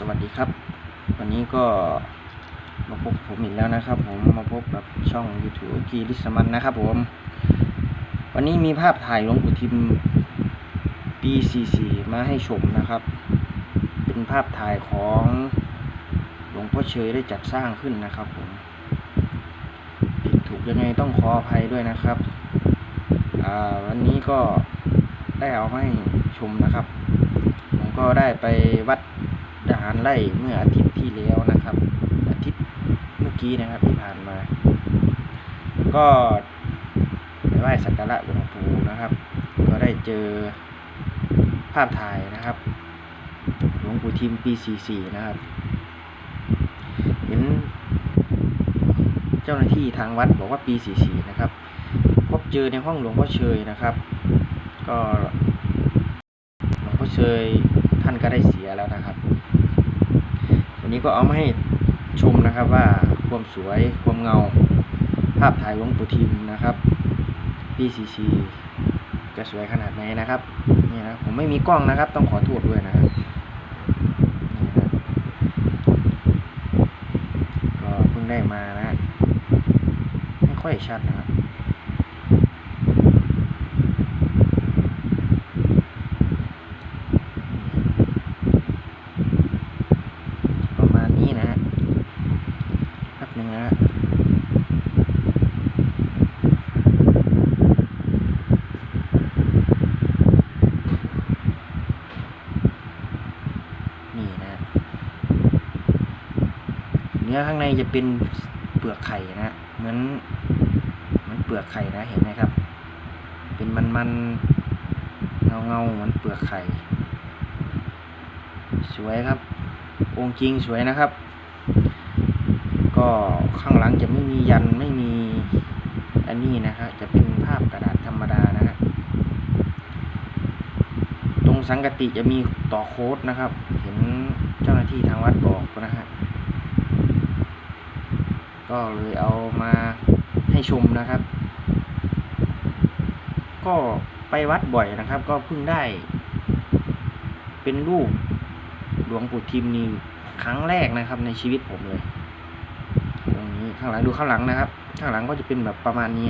สวัสดีครับ วันนี้ก็มาพบผมอีกแล้วนะครับ ผมมาพบกับช่อง YouTube กีริสมันนะครับผม วันนี้มีภาพถ่ายหลวงปู่ทิมปี 44 มาให้ชมนะครับ เป็นภาพถ่ายของหลวงพ่อเชยได้จัดสร้างขึ้นนะครับผมผิดถูกยังไงต้องขออภัยด้วยนะครับวันนี้ก็ได้เอามาให้ชมนะครับ ผมก็ได้ไปวัด ทหารไล่เมื่ออาทิตย์ที่แล้วนะครับ อาทิตย์เมื่อกี้นะครับที่ผ่านมา ก็ไปไหว้สักการะหลวงปู่นะครับ ก็ได้เจอภาพถ่ายนะครับหลวงปู่ทิมปี 44 นะครับ เห็นเจ้าหน้าที่ทางวัดบอกว่าปี 44 นะครับ พบเจอในห้องหลวงพ่อเชยนะครับ ก็หลวงพ่อเชยท่านก็ได้เสียแล้วนะครับ นี้ก็เอามาให้ชมนะครับว่าความสวยความเงา ภาพถ่ายหลวงปู่ทิมนะครับปีซีซีจะสวยขนาดไหนนะครับนี่นะผมไม่มีกล้องนะครับ ต้องขอโทษด้วยนะครับก็เพิ่งได้มานะ ไม่ค่อยชัดนะครับ ประมาณนี้นะฮะแป๊บหนึงนะฮะ นี่นะ เนื้อข้างในจะเป็นเปลือกไข่นะฮะเหมือนเหมือนเปลือกไข่นะเห็นไหมครับ เป็นมันมันเงาเงาๆเหมือนเปลือกไข่ สวยครับ องค์จริงสวยนะครับ ก็ข้างหลังจะไม่มียันไม่มีอันนี้นะครับจะเป็นภาพกระดาษธรรมดานะฮะตรง สังกติจะมีต่อโค้ดนะครับ เห็นเจ้าหน้าที่ทางวัดบอกนะฮะก็เลยเอามาให้ชมนะครับ ก็ไปวัดบ่อยนะครับ ก็เพิ่งได้ เป็นรูปหลวงปู่ทิมนี่ครั้งแรกนะครับ ในชีวิตผมเลย ตรงนี้ข้างหลังดูข้างหลังนะครับ ข้างหลังก็จะเป็นแบบประมาณนี้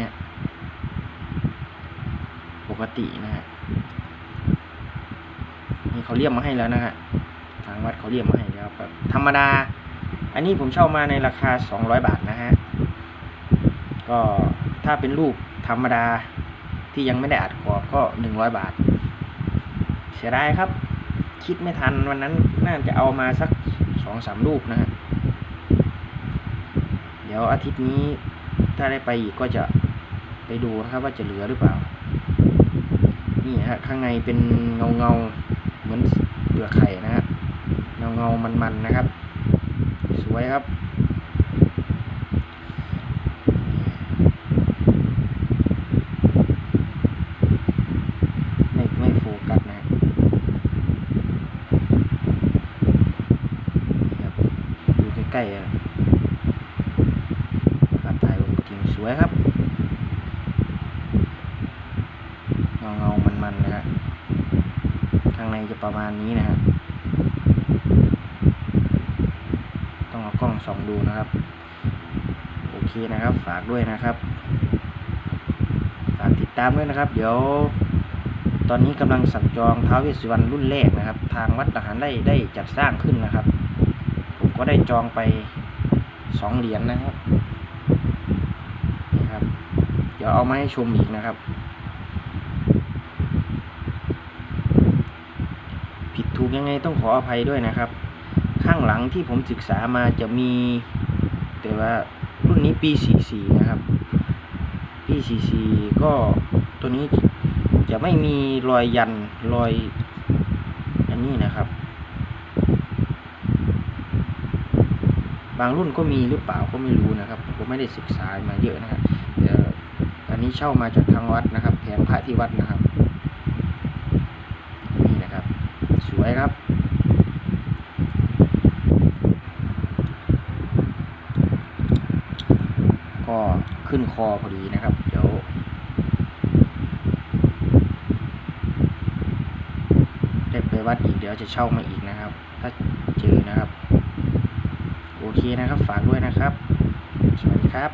ปกตินะฮะ นี่เขาเรียกมาให้แล้วนะฮะทางวัดเขาเรียกมาให้แล้วแบบธรรมดา อันนี้ผมเช่ามาในราคาสองร้อยบาทนะฮะก็ถ้าเป็นรูปธรรมดาที่ยังไม่ได้อัดกรอบก็หนึ่งร้อยบาท เสียดายครับ คิดไม่ทันวันนั้นน่าจะเอามาสักสองสามรูปนะฮะเดี๋ยวอาทิตย์นี้ถ้าได้ไปอีกก็จะไปดูนะครับว่าจะเหลือหรือเปล่า นี่ฮะข้างในเป็นเงาเงา เหมือนเปลือกไข่นะฮะเงาเงามันมันๆนะครับ สวยครับ ไม่ไม่โฟกัสนะครับดูใกล้ๆอะภาพถ่ายลงจริงสวยครับเงาเงามันมันนะฮะ ข้างในจะประมาณนี้นะฮะต้องเอากล้องส่องดูนะครับ โอเคนะครับ ฝากด้วยนะครับ ฝากติดตามด้วยนะครับ เดี๋ยว ตอนนี้กำลังสั่งจองท้าวเวสสุวรรณรุ่นแรกนะครับ ทางวัดทหารได้ได้จัดสร้างขึ้นนะครับ ผมก็ได้จองไปสองเหรียญนะครับนี่ครับ เดี๋ยวเอามาให้ชมอีกนะครับ ผิดถู กยังไงต้องขออภัยด้วยนะครับ ข้างหลังที่ผมศึกษามาจะมี แต่ว่ารุ่นนี้ปี 44 นะครับ ปี 44 ก็ตัวนี้จะไม่มีรอยยันรอยอันนี้นะครับ บางรุ่นก็มีหรือเปล่าก็ไม่รู้นะครับผมไม่ได้ศึกษามาเยอะนะครับแต่อันนี้เช่ามาจากทางวัดนะครับแผงพระที่วัดนะครับ นี่นะครับ ส วยครับ ก็ขึ้นคอพอดีนะครับ เดี๋ยวได้ไปวัดอีกเดี๋ยวจะเช่ามาอีกนะครับ ถ้าเจอนะครับ โอเคนะครับ ฝากด้วยนะครับ สวัสดีครับ